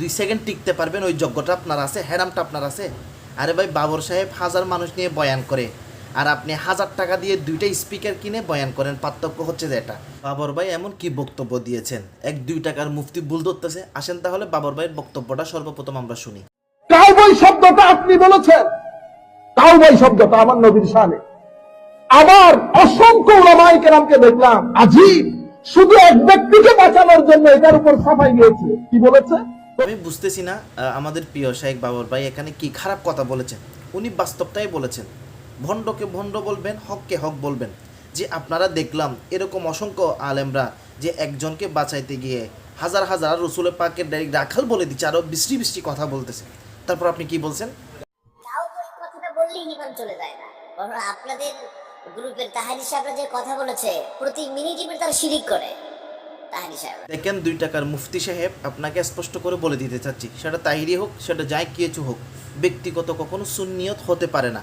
দুই সেকেন্ড টিকতে পারবেন, ওই যোগ্যটা আপনার আছে হ্যাডামটা আপনার আছে। আরে ভাই, বাবর সাহেব হাজার মানুষ নিয়ে বয়ান করে। আর আপনি হাজার টাকা দিয়ে দুইটা স্পিকার কিনে বয়ান করেন, পার্থক্য হচ্ছে যে এটা। বাবর ভাই এমন কি বক্তব্য দিয়েছেন? এক দুই টাকার মুফতি ভুল ধরতেছে। আসেন তাহলে বাবর ভাইয়ের বক্তব্যটা সর্বপ্রথম আমরা শুনি। কাউবই শব্দটা আপনি বলেছেন। কাউবই শব্দটা আমার নবীর সালে আবার অসংখ্য ওলামাই কেরামকে দেখলাম। আজিব শুধু এক ব্যক্তিকে বাঁচানোর জন্য এটার উপর সাফাই গিয়েছে কি বলেছে? আমি বুঝতেছি না আমাদের প্রিয় শাহেক বাবর ভাই এখানে কি খারাপ কথা বলেছেন? উনি বাস্তবটাই বলেছেন। ভণ্ডকে ভণ্ড বলবেন, হককে হক বলবেন। যে আপনারা দেখলাম, এরকম অসংখ্য আলেমরা যে একজনকে বাঁচাইতে গিয়ে হাজার হাজার রসুলের পাকের ডাইরেক্ট রাখাল বলে দিচ্ছে আরও বৃষ্টি বৃষ্টি কথা বলতেছে। তারপর আপনি কি বলছেন? আপনাদের গ্রুপের তাহারি সাহেবরা যে কথা বলেছে, প্রতি মিনিটই তারা শিরিক করে। তাহারি দেখেন দুই টাকার মুফতি সাহেব আপনাকে স্পষ্ট করে বলে দিতে চাচ্ছি সেটা তাহিরি হোক সেটা যাই কিছু হোক ব্যক্তিগত কখনো সুন্নিয়ত হতে পারে না।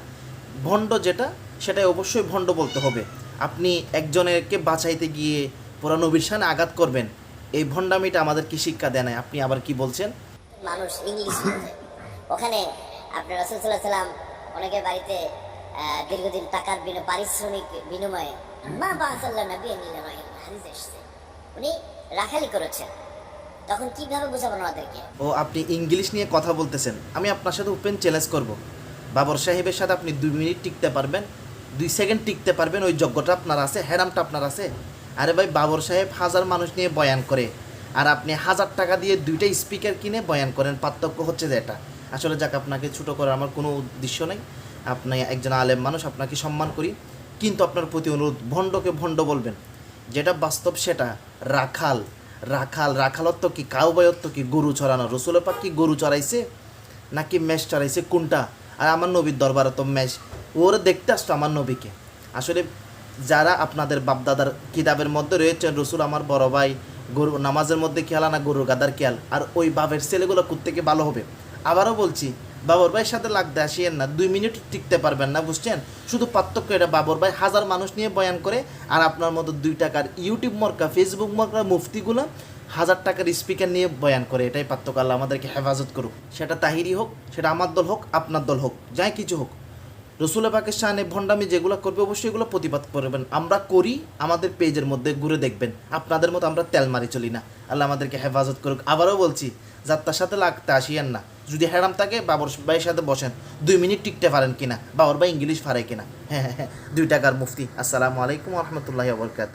ভণ্ড যেটা সেটাই অবশ্যই ভণ্ড বলতে হবে। আপনি একজনেরকে বাঁচাইতে গিয়ে পুরা নবীর আঘাত করবেন এই ভণ্ডামিটা আমাদের কি শিক্ষা দেয় নাই? আপনি আবার কি বলছেন? মানুষ ইংলিশ ওখানে আপনার রসুল্লাহ সাল্লাম অনেকের বাড়িতে দীর্ঘদিন টাকার বিনিময় পারিশ্রমিক বিনিময়ে মা বা সাল্লাহ নবী হাদিস এসছে। উনি রাখালি করেছেন। তখন কীভাবে বোঝাবেন ওনাদেরকে? ও, আপনি ইংলিশ নিয়ে কথা বলতেছেন। আমি আপনার সাথে ওপেন চ্যালেঞ্জ করব। বাবর সাহেবের সাথে আপনি দুই মিনিট টিকতে পারবেন, দুই সেকেন্ড টিকতে পারবেন, ওই যোগ্যটা আপনার আছে হ্যাডামটা আপনার আছে। আরে ভাই, বাবর সাহেব হাজার মানুষ নিয়ে বয়ান করে, আর আপনি হাজার টাকা দিয়ে দুইটা স্পিকার কিনে বয়ান করেন। পার্থক্য হচ্ছে যে এটা। আসলে যাক, আপনাকে ছোটো করার আমার কোনো উদ্দেশ্য নেই। আপনি একজন আলেম মানুষ, আপনাকে সম্মান করি। কিন্তু আপনার প্রতি অনুরোধ, ভণ্ডকে ভণ্ড বলবেন। যেটা বাস্তব সেটা। রাখাল। রাখাল, রাখালত্ব কি, কাউবায়ত্ব কি, গরু চড়ানো? রসুলের পাক কি গরু চড়াইছে? নাকি মেষ চড়াইছে? কোনটা? আর আমার নবীর দরবারে তো মেষ। ওর দেখতে আসতো আমার নবীকে। আসলে যারা আপনাদের বাপদাদার কিতাবের মধ্যে রয়েছেন, রসুল আমার বড় ভাই, গরু, নামাজের মধ্যে খেয়াল না গরু গাদার খেয়াল। আর ওই বাপের ছেলেগুলো থেকে ভালো হবে? আবারও বলছি বাবর ভাইয়ের সাথে লাগতে আসিয়েন না, দুই মিনিট টিকতে পারবেন না, বুঝছেন? শুধু পার্থক্য এটা বাবর ভাই, হাজার মানুষ নিয়ে বয়ান করে, আর আপনার মতো দুই টাকার ইউটিউব মর্কা ফেসবুক মর্কা, মুফতিগুলো হাজার টাকার স্পিকার নিয়ে বয়ান করে, এটাই পার্থক্য, আল্লাহ আমাদেরকে হেফাজত করুক। সেটা তাহিরি হোক, সেটা আমার দল হোক, আপনার দল হোক, যাই কিছু হোক। রসুল পাকের শাহানে ভণ্ডামি যেগুলো করবে, অবশ্যই এগুলো প্রতিবাদ করবেন। আমরা করি, আমাদের পেজের মধ্যে ঘুরে দেখবেন। আপনাদের মতো আমরা তেল মারি চলি না। আল্লাহ আমাদেরকে হেফাজত করুক। আবারও বলছি, যাত্রার সাথে লাগতে আসিয়েন না। যদি হ্যারাম থাকে, বাবর ভাইয়ের সাথে বসেন। দুই মিনিট টিকতে পারেন কিনা, বাবর ভাই ইংলিশ পারে কিনা। হ্যাঁ হ্যাঁ হ্যাঁ দুই টাকার মুফতি। আসসালামু আলাইকুম রহমতুল্লাহ বরকাত